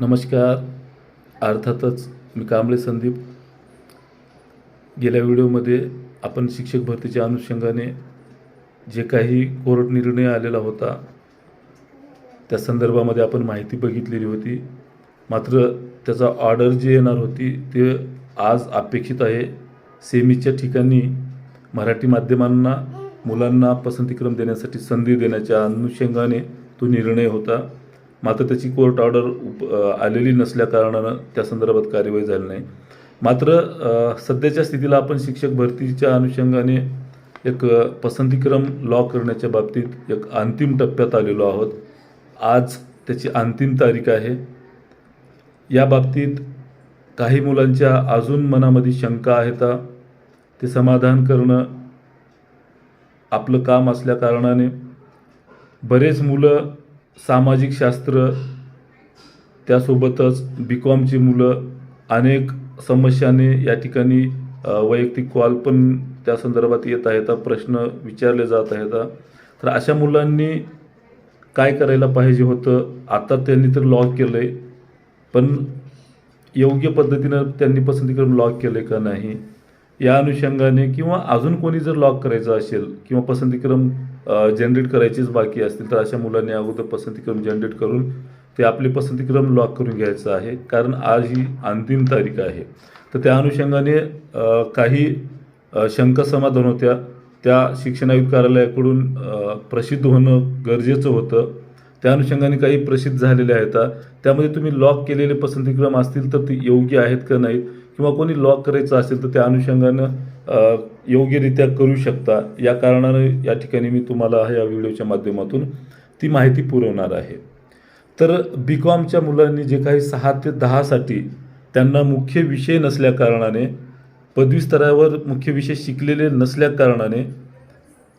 नमस्कार. अर्थातच मी कांबळे संदीप. गेल्या व्हिडिओमध्ये आपण शिक्षक भरतीच्या अनुषंगाने जे काही कोर्ट निर्णय आलेला होता त्या संदर्भामध्ये आपण माहिती बघितलेली होती. मात्र त्याचा ऑर्डर जी येणार होती ते आज अपेक्षित आहे. सेमीच्या ठिकाणी मराठी माध्यमांना मुलांना पसंतीक्रम देण्यासाठी संधी देण्याच्या अनुषंगाने तो निर्णय होता. मात्र त्याची कोर्ट ऑर्डर उप आलेली नसल्या कारणानं त्या संदर्भात कार्यवाही झाली नाही. मात्र सध्याच्या स्थितीला आपण शिक्षक भरतीच्या अनुषंगाने एक पसंतीक्रम लॉ करण्याच्या बाबतीत एक अंतिम टप्प्यात आलेलो आहोत. आज त्याची अंतिम तारीख आहे. या बाबतीत काही मुलांच्या अजून मनामध्ये शंका आहेत. ते समाधान करणं आपलं काम असल्या कारणाने बरेच मुलं सामाजिक शास्त्र त्यासोबतच बी कॉमची मुलं अनेक समस्याने या ठिकाणी वैयक्तिक कॉल पण त्या संदर्भात येत आहेत प्रश्न विचारले जात आहेत. तर अशा मुलांनी काय करायला पाहिजे होतं? आता त्यांनी तर लॉक केलं आहे पण योग्य पद्धतीनं त्यांनी पसंतीक्रम लॉक केले का नाही? या अनुषंगाने किंवा अजून कोणी जर लॉक करायचं असेल किंवा पसंतीक्रम जनरेट करायचीच बाकी असतील तर अशा मुलांनी अगोदर पसंतीक्रम जनरेट करून ते आपले पसंतीक्रम लॉक करून घ्यायचं आहे. कारण आज ही अंतिम तारीख आहे. तर त्या अनुषंगाने काही शंका समाधान होत्या. त्या शिक्षण आयुक्त कार्यालयाकडून प्रसिद्ध होणं गरजेचं होतं. त्या अनुषंगाने काही प्रसिद्ध झालेल्या आहेत. त्यामध्ये तुम्ही लॉक केलेले पसंतीक्रम असतील तर ते योग्य आहेत का नाहीत किंवा कोणी लॉक करायचं असेल तर त्या अनुषंगानं योग्यरित्या करू शकता. या कारणानं या ठिकाणी मी तुम्हाला या व्हिडिओच्या माध्यमातून ती माहिती पुरवणार आहे. तर बी कॉमच्या मुलांनी जे काही सहा ते दहासाठी त्यांना मुख्य विषय नसल्या कारणाने पदवी स्तरावर मुख्य विषय शिकलेले नसल्या कारणाने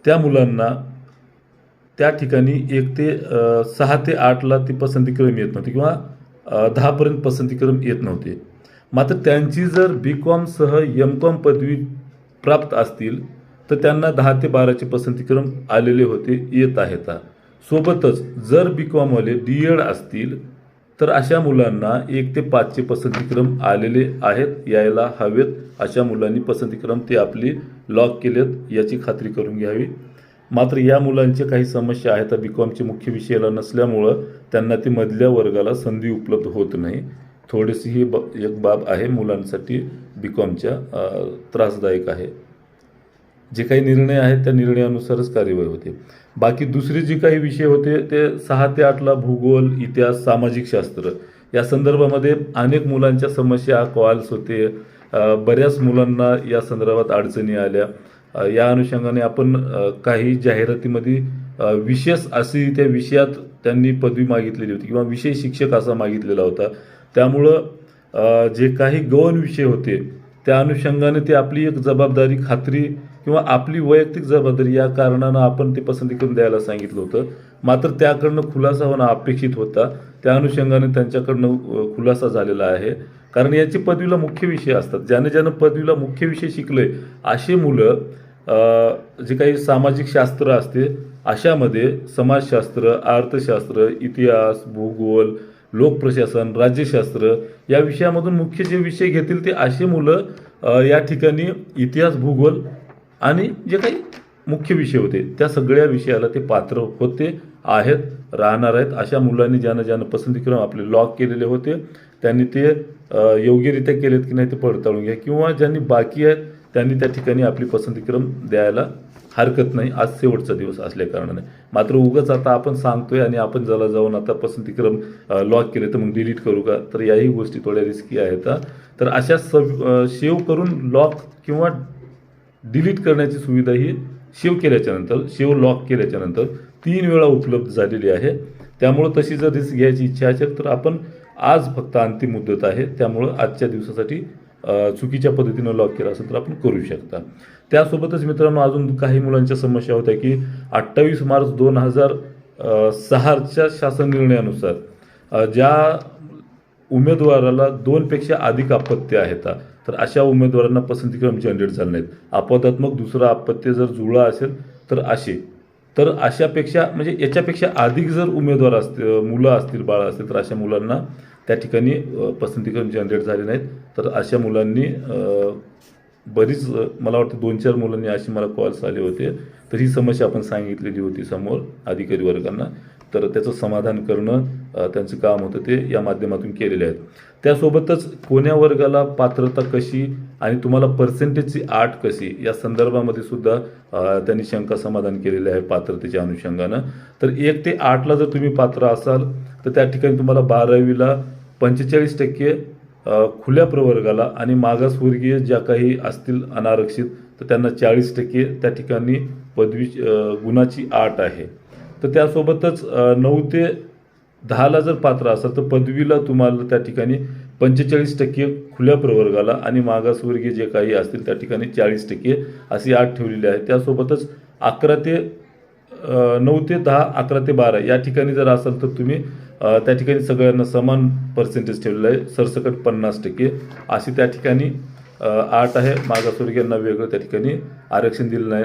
त्या मुलांना त्या ठिकाणी एक ते सहा ते आठला ती पसंतीक्रम येत नव्हती किंवा दहापर्यंत पसंतीक्रम येत नव्हते. मात्र त्यांची जर बी कॉमसह एम कॉम पदवी प्राप्त असतील तर त्यांना दहा ते बाराचे पसंतीक्रम आलेले होते येत आहेत. सोबतच जर बी कॉमवाले डी एड असतील तर अशा मुलांना एक ते पाचचे पसंतीक्रम आलेले आहेत यायला हवेत. अशा मुलांनी पसंतीक्रम ते आपली लॉक केलेत याची खात्री करून घ्यावी. मात्र या मुलांच्या काही समस्या आहेत. बी कॉमचे मुख्य विषयाला नसल्यामुळं त्यांना ती मधल्या वर्गाला संधी उपलब्ध होत नाही. थोडीशी ही ब एक बाब आहे मुलांसाठी बी कॉमच्या त्रासदायक आहे. जे काही निर्णय आहेत त्या निर्णयानुसारच कार्यवाही होते. बाकी दुसरे जे काही विषय होते ते सहा ते आठला भूगोल इतिहास सामाजिक शास्त्र या संदर्भामध्ये अनेक मुलांच्या समस्या कॉल्स होते. बऱ्याच मुलांना या संदर्भात अडचणी आल्या. या अनुषंगाने आपण काही जाहिरातीमध्ये विशेष अशी त्या विषयात त्यांनी पदवी मागितलेली होती किंवा विषय शिक्षक असा मागितलेला होता. त्यामुळं जे काही गौण विषय होते त्या अनुषंगाने ते आपली एक जबाबदारी खात्री किंवा आपली वैयक्तिक जबाबदारी या कारणानं आपण ते पसंती करून द्यायला सांगितलं होतं. मात्र त्याकडनं खुलासा होणं अपेक्षित होता. त्या अनुषंगाने त्यांच्याकडनं खुलासा झालेला आहे. कारण याची पदवीला मुख्य विषय असतात. ज्याने ज्यानं पदवीला मुख्य विषय शिकले असे मुलं जे काही सामाजिक शास्त्र असते अशामध्ये समाजशास्त्र अर्थशास्त्र इतिहास भूगोल लोकप्रशासन राज्यशास्त्र या विषयामधून मुख्य जे विषय घेतील ते असे मुलं या ठिकाणी इतिहास भूगोल आणि जे काही मुख्य विषय होते त्या सगळ्या विषयाला ते पात्र होते आहेत राहणार आहेत. अशा मुलांनी ज्यानं ज्यानं पसंतीक्रम आपले लॉक केलेले होते त्यांनी ते योग्यरित्या केलेत की नाही ते पडताळून घ्या. किंवा ज्यांनी बाकी आहेत त्यांनी त्या ठिकाणी आपली पसंतीक्रम द्यायला हरकत नाही. आज शेवटचा दिवस असल्या कारणाने. मात्र उगाच आता आपण सांगतोय आणि आपण ज्याला जाऊन आता पसंतीक्रम लॉक केले तर मग डिलीट करू का? तर याही गोष्टी थोड्या रिस्की आहेत तर अशा सब शेव करून लॉक किंवा डिलीट करण्याची सुविधा ही शेव केल्याच्यानंतर शेव लॉक केल्याच्यानंतर तीन वेळा उपलब्ध झालेली आहे. त्यामुळं तशी जर रिस्क घ्यायची इच्छा असेल तर आपण आज फक्त अंतिम मुदत आहे. त्यामुळं आजच्या दिवसासाठी चुकीच्या पद्धतीनं लॉक केलं असेल तर आपण करू शकता. त्यासोबतच मित्रांनो अजून काही मुलांच्या समस्या होत्या की अठ्ठावीस मार्च दोन हजार सहाच्या शासन निर्णयानुसार ज्या उमेदवाराला दोनपेक्षा अधिक अपत्य आहेत तर अशा उमेदवारांना पसंतीक्रम जनरेट झाले नाहीत. अपवादात्मक दुसरं अपत्य जर जुळा असेल तर असे. तर अशापेक्षा म्हणजे याच्यापेक्षा अधिक जर उमेदवार असतील मुलं असतील बाळं असतील तर अशा मुलांना त्या ठिकाणी पसंतीक्रम जनरेट झाले नाहीत. तर अशा मुलांनी बरीच मला वाटतं दोन चार मुलांनी अशी मला कॉल्स आले होते. तर ही समस्या आपण सांगितलेली होती समोर अधिकारी वर्गांना. तर त्याचं समाधान करणं त्यांचं काम होतं ते या माध्यमातून केलेले आहेत. त्यासोबतच कोण्या वर्गाला पात्रता कशी आणि तुम्हाला पर्सेंटेजची आठ कशी या संदर्भामध्ये सुद्धा त्यांनी शंका समाधान केलेले आहे पात्रतेच्या अनुषंगानं. तर एक ते आठला जर तुम्ही पात्र असाल तर त्या ठिकाणी तुम्हाला बारावीला पंचेचाळीस टक्के खुल्या प्रवर्गाला आणि मागासवर्गीय ज्या काही असतील अनारक्षित तर त्यांना चाळीस टक्के त्या ठिकाणी पदवी गुणाची आठ आहे. तर त्यासोबतच नऊ ते दहाला जर पात्र असाल तर पदवीला तुम्हाला त्या ठिकाणी पंचेचाळीस टक्के खुल्या प्रवर्गाला आणि मागासवर्गीय जे काही असतील त्या ठिकाणी चाळीस टक्के अशी आठ ठेवलेली आहे. त्यासोबतच अकरा ते नऊ ते दहा अकरा ते बारा या ठिकाणी जर असाल तर तुम्ही त्या ठिकाणी सगळ्यांना समान पर्सेंटेज ठेवलेलं आहे. सरसकट पन्नास टक्के. अशी त्या ठिकाणी आठ आहे. मागासवर्गीयांना वेगळं त्या ठिकाणी आरक्षण दिलं नाही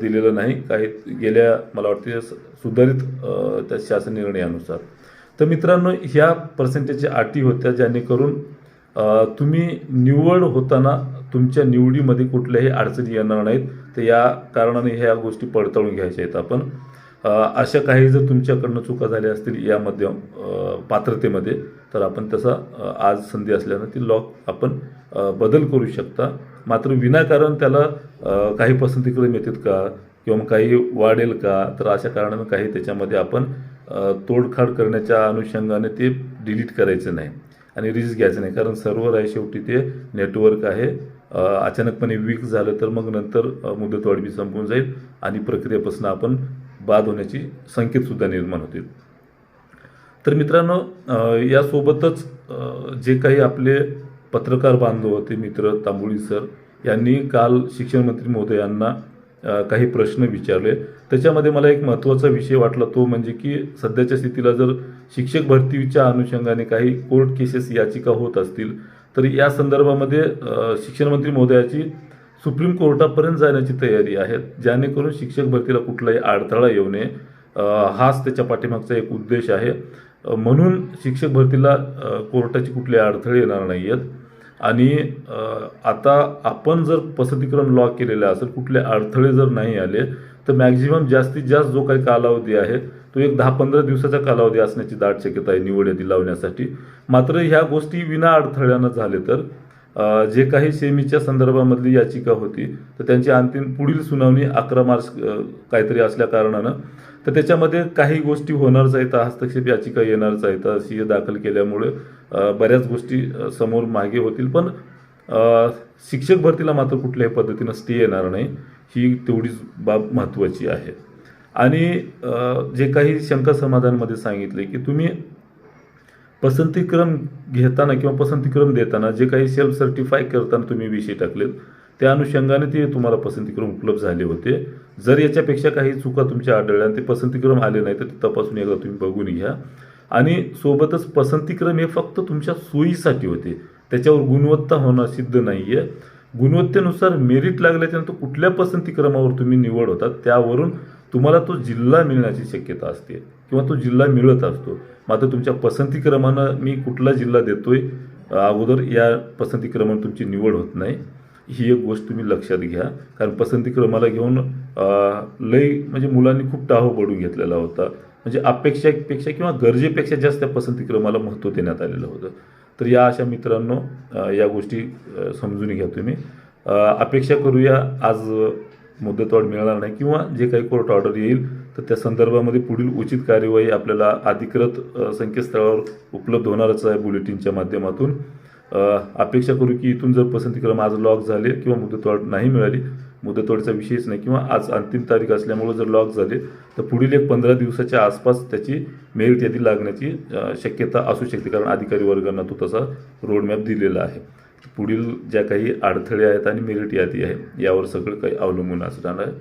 दिलेलं नाही. काही गेल्या मला वाटते सुधारित त्या शासन निर्णयानुसार. तर मित्रांनो ह्या पर्सेंटेजच्या अटी होत्या जेणेकरून तुम्ही निवड होताना तुमच्या निवडीमध्ये कुठल्याही अडचणी येणार नाहीत. तर या कारणाने ह्या गोष्टी पडताळून घ्यायच्या आहेत आपण. अशा काही जर तुमच्याकडनं चुका झाल्या असतील यामध्ये मध्यम पात्रतेमध्ये तर आपण तसा आज संधी असल्यानं ती लॉक आपण बदल करू शकता. मात्र विनाकारण त्याला काही पसंतीकडे मिळतात का किंवा मग काही वाढेल का? तर अशा कारणानं काही त्याच्यामध्ये आपण तोडखाड करण्याच्या अनुषंगाने ते डिलीट करायचं नाही आणि रिस्क घ्यायचं नाही. कारण सर्व्हर आहे शेवटी ते नेटवर्क आहे. अचानकपणे वीक झालं तर मग नंतर मुदतवाढ बी संपून जाईल आणि प्रक्रियेपासून आपण बाद होण्याची संकेतसुद्धा निर्माण होतील. तर मित्रांनो यासोबतच जे काही आपले पत्रकार बांधव होते मित्र तांबुळी सर यांनी काल शिक्षणमंत्री महोदयांना काही प्रश्न विचारले. त्याच्यामध्ये मला एक महत्त्वाचा विषय वाटला तो म्हणजे की सध्याच्या स्थितीला जर शिक्षक भरतीच्या अनुषंगाने काही कोर्ट केसेस याचिका होत असतील तर या संदर्भामध्ये शिक्षणमंत्री महोदयाची सुप्रीम कोर्टापर्यंत जाण्याची तयारी आहे जेणेकरून शिक्षक भरतीला कुठलाही अडथळा येऊ नये. हाच त्याच्या पाठीमागचा एक उद्देश आहे. म्हणून शिक्षक भरतीला कोर्टाची कुठले अडथळे येणार नाही आहेत आणि आता आपण जर पसंतीक्रम लॉ केलेला असेल कुठले अडथळे जर नाही आले तर मॅक्झिमम जास्तीत जास्त जो काही कालावधी आहे तो एक दहा पंधरा दिवसाचा कालावधी असण्याची दाट शक्यता आहे निवड यादी लावण्यासाठी. मात्र ह्या गोष्टी विना अडथळ्यानं झाले तर जे काही सेमीच्या संदर्भामधली याचिका होती तर त्यांची अंतिम पुढील सुनावणी अकरा मार्च काहीतरी असल्या कारणानं. तर त्याच्यामध्ये काही गोष्टी होणारच आहेत हस्तक्षेप याचिका येणारच आहेत सी दाखल केल्यामुळे बऱ्याच गोष्टी समोर मागे होतील. पण शिक्षक भरतीला मात्र कुठल्याही पद्धतीनं स्टे येणार नाही ही तेवढीच बाब महत्त्वाची आहे. आणि जे काही शंका समाधानमध्ये सांगितले की तुम्ही पसंतीक्रम घेताना किंवा पसंतीक्रम देताना जे काही सेल्फ सर्टिफाय करताना तुम्ही विषय टाकलेत त्या अनुषंगाने ते तुम्हाला पसंतीक्रम उपलब्ध झाले होते. जर याच्यापेक्षा काही चुका तुमच्या आढळल्या आणि ते पसंतीक्रम आले नाही तर ते तपासून एकदा तुम्ही बघून घ्या. आणि सोबतच पसंतीक्रम हे फक्त तुमच्या सोयीसाठी होते. त्याच्यावर गुणवत्ता होणं सिद्ध नाही आहे गुणवत्तेनुसार मेरिट लागल्याच्यानंतर कुठल्या पसंतीक्रमावर तुम्ही निवड होतात त्यावरून तुम्हाला तो जिल्हा मिळण्याची शक्यता असते. किंवा तो जिल्हा मिळत असतो. मात्र तुमच्या पसंतीक्रमानं मी कुठला जिल्हा देतो आहे अगोदर या पसंतीक्रमानं तुमची निवड होत नाही. ही एक गोष्ट तुम्ही लक्षात घ्या. कारण पसंतीक्रमाला घेऊन लय म्हणजे मुलांनी खूप टाहो पडून घेतलेला होता. म्हणजे अपेक्षापेक्षा किंवा गरजेपेक्षा जास्त त्या पसंतीक्रमाला महत्त्व देण्यात आलेलं होतं. तर या अशा मित्रांनो या गोष्टी समजून घ्या तुम्ही. अपेक्षा करूया आज मुदतवाढ मिळणार नाही किंवा जे काही कोर्ट ऑर्डर येईल तर त्या संदर्भामध्ये पुढील उचित कार्यवाही आपल्याला अधिकृत संकेतस्थळावर उपलब्ध होणारच आहे बुलेटिनच्या माध्यमातून. अपेक्षा करू की इथून जर पसंतीक्रम आज लॉक झाले किंवा मुदतवाढ नाही मिळाली मुदतवाढीचा विषयच नाही किंवा आज अंतिम तारीख असल्यामुळे जर लॉक झाले तर पुढील एक पंधरा दिवसाच्या आसपास त्याची मेरिट यादी लागण्याची शक्यता असू शकते कारण अधिकारी वर्गांना तो तसा रोडमॅप दिलेला आहे. पुढील ज्या काही अडथळे आहेत आणि मेरिट यादी आहे यावर सगळं काही अवलंबून असणार आहे.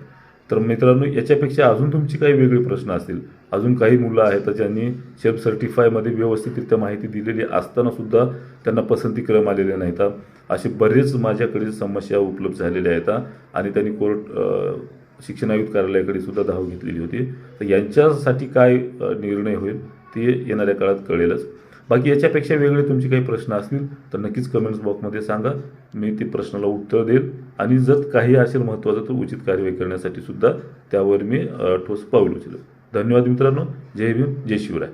तर मित्रांनो याच्यापेक्षा अजून तुमची काही वेगळे प्रश्न असतील. अजून काही मुलं आहेत ज्यांनी सेल्फ सर्टिफायमध्ये व्यवस्थितरित्या माहिती दिलेली असतानासुद्धा त्यांना त्यांना पसंतीक्रम आलेले नाहीत. असे बरेच माझ्याकडे समस्या उपलब्ध झालेल्या आहेत. आणि त्यांनी कोर्ट शिक्षण आयुक्त कार्यालयाकडे सुद्धा धाव घेतलेली होती. तर यांच्यासाठी काय निर्णय होईल ते येणाऱ्या काळात कळेलच. बाकी याच्यापेक्षा वेगळे तुमचे काही प्रश्न असतील तर नक्कीच कमेंट्स बॉक्समध्ये सांगा. मी ते प्रश्नाला उत्तर देईल. आणि जर काही असेल महत्त्वाचं तर उचित कार्यवाही करण्यासाठी सुद्धा त्यावर मी ठोस पाऊल उचलेल. धन्यवाद मित्रांनो. जय भीम जय शिवराय.